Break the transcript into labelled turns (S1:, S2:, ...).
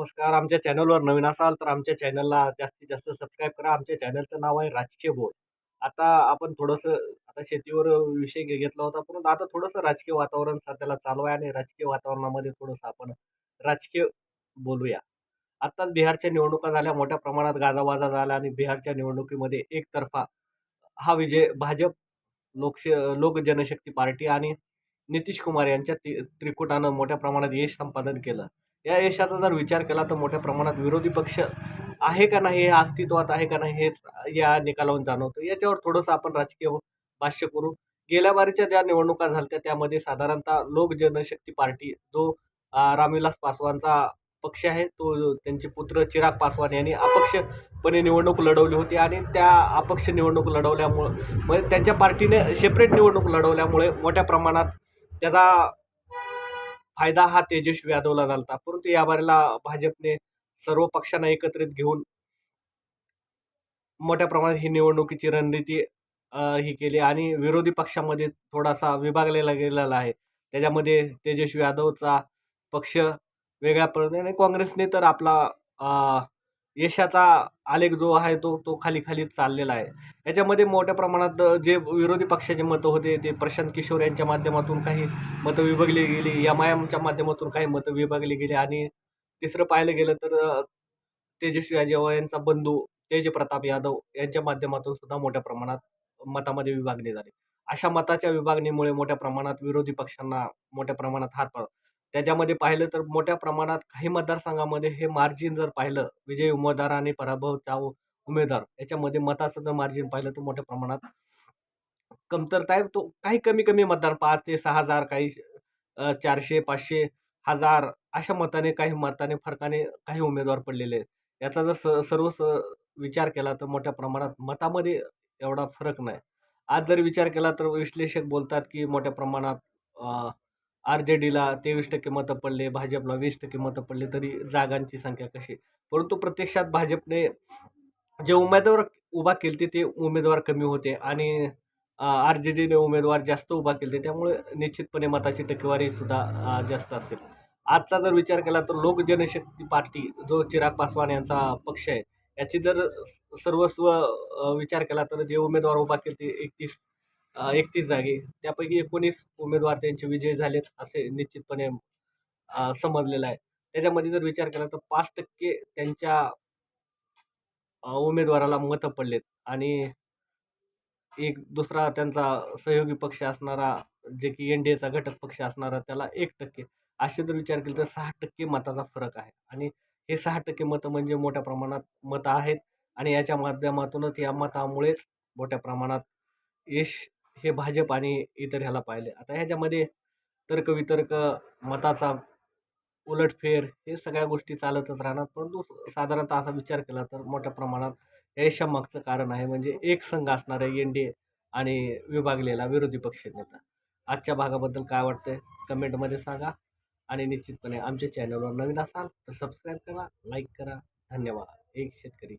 S1: नमस्कार. आमच्या चॅनलवर नवीन असाल तर आमच्या चॅनलला जास्तीत जास्त सबस्क्राईब करा. आमच्या चॅनलचं नाव आहे राजकीय बोल. आता आपण थोडंसं आता शेतीवर विषय घेतला होता. परंतु आता थोडंसं राजकीय वातावरण सध्याला चालू आहे आणि राजकीय वातावरणामध्ये थोडंसं आपण राजकीय बोलूया. आत्ताच बिहारच्या निवडणुका झाल्या. मोठ्या प्रमाणात गाजावाजा झाला आणि बिहारच्या निवडणुकीमध्ये एकतर्फा हा विजय भाजप लोकश लोक जनशक्ती पार्टी आणि नितीश कुमार यांच्या त्रिकुटानं मोठ्या प्रमाणात यश संपादन केलं. या यशाचा जर विचार केला तर मोठ्या प्रमाणात विरोधी पक्ष आहे का नाही हे अस्तित्वात आहे का नाही हेच या निकालावरून जाणवतं. याच्यावर थोडंसं आपण राजकीय भाष्य करू. गेल्या बारीच्या ज्या निवडणुका झाल्या त्यामध्ये साधारणतः लोक जनशक्ती पार्टी जो रामविलास पासवानचा पक्ष आहे तो त्यांचे पुत्र चिराग पासवान यांनी अपक्षपणे निवडणूक लढवली होती आणि त्या अपक्ष निवडणूक लढवल्यामुळं म्हणजे त्यांच्या पार्टीने सेपरेट निवडणूक लढवल्यामुळे मोठ्या प्रमाणात त्याचा फायदा हा तेजस्वी यादवला झाला होता परंतु या बारेला भाजपने सर्व पक्षांना एकत्रित घेऊन मोठ्या प्रमाणात ही निवडणुकीची रणनीती ही केली आणि विरोधी पक्षामध्ये थोडासा विभागलेला गेलेला आहे. त्याच्यामध्ये तेजस्वी यादवचा पक्ष वेगळ्या पद्धतीने आणि काँग्रेसने तर आपला यशाचा आलेख जो आहे तो तो खाली खाली चाललेला आहे. याच्यामध्ये मोठ्या प्रमाणात जे विरोधी पक्षाचे मतं होते ते प्रशांत किशोर यांच्या माध्यमातून काही मतं विभागली गेली एम आय एमच्या माध्यमातून काही मतं विभागली गेली आणि तिसरं पाहायला गेलं तर तेजस्वी यादव यांचा बंधू तेजप्रताप यादव यांच्या माध्यमातून सुद्धा मोठ्या प्रमाणात मतामध्ये विभागणी झाली. अशा मताच्या विभागणीमुळे मोठ्या प्रमाणात विरोधी पक्षांना मोठ्या प्रमाणात हात पडला त्याच्यामध्ये पाहिलं तर मोठ्या प्रमाणात काही मतदारसंघामध्ये हे मार्जिन जर पाहिलं विजयी उमेदवार आणि पराभवचा त्या उमेदवार याच्यामध्ये मताचं जर मार्जिन पाहिलं तर मोठ्या प्रमाणात कमतरता आहे. तो काही कमी कमी मतदार पाच ते सहा हजार काही चारशे पाचशे हजार अशा मताने काही मताने फरकाने काही उमेदवार पडलेले आहेत. याचा जर स सर्व स विचार केला तर मोठ्या प्रमाणात मतामध्ये एवढा फरक नाही. आज जर विचार केला तर विश्लेषक बोलतात की मोठ्या प्रमाणात आर जे डीला तेवीस टक्के मतं पडले भाजपला वीस टक्के मतं पडले तरी जागांची संख्या कशी? परंतु प्रत्यक्षात भाजपने जे उमेदवार उभा केले ते उमेदवार कमी होते आणि आर जे डीने उमेदवार जास्त उभा केले त्यामुळे निश्चितपणे मताची टक्केवारी सुद्धा जास्त असेल. आजचा जर विचार केला तर लोक जनशक्ती पार्टी जो चिराग पासवान यांचा पक्ष आहे याची जर सर्वस्व विचार केला तर जे उमेदवार उभा केले ते एकतीस एकतीस जागी. त्यापैकी एकोणीस उमेदवार त्यांचे विजयी झालेत असे निश्चितपणे समजलेलं आहे. त्याच्यामध्ये जर विचार केला तर पाच टक्के त्यांच्या उमेदवाराला मतं पडलेत. आणि एक दुसरा त्यांचा सहयोगी पक्ष असणारा जे की एन डी एचा घटक पक्ष असणारा त्याला एक टक्के. असे जर विचार केला तर सहा टक्के मताचा फरक आहे. आणि हे सहा टक्के मतं म्हणजे मोठ्या प्रमाणात मतं आहेत. आणि याच्या माध्यमातूनच या मतामुळेच मोठ्या प्रमाणात यश हे भाजप आणि इतर ह्याला पाहिले. आता ह्याच्यामध्ये तर्कवितर्क मताचा उलटफेर हे सगळ्या गोष्टी चालतच राहणार. परंतु साधारणतः असा विचार केला तर मोठ्या प्रमाणात या यशामागचं कारण आहे. म्हणजे एक संघ असणारे एन डी ए आणि विभागलेला विरोधी पक्ष नेता. आजच्या भागाबद्दल काय वाटतंय? कमेंटमध्ये सांगा आणि निश्चितपणे आमच्या चॅनलवर नवीन असाल तर सबस्क्राईब करा लाईक करा. धन्यवाद. एक शेतकरी.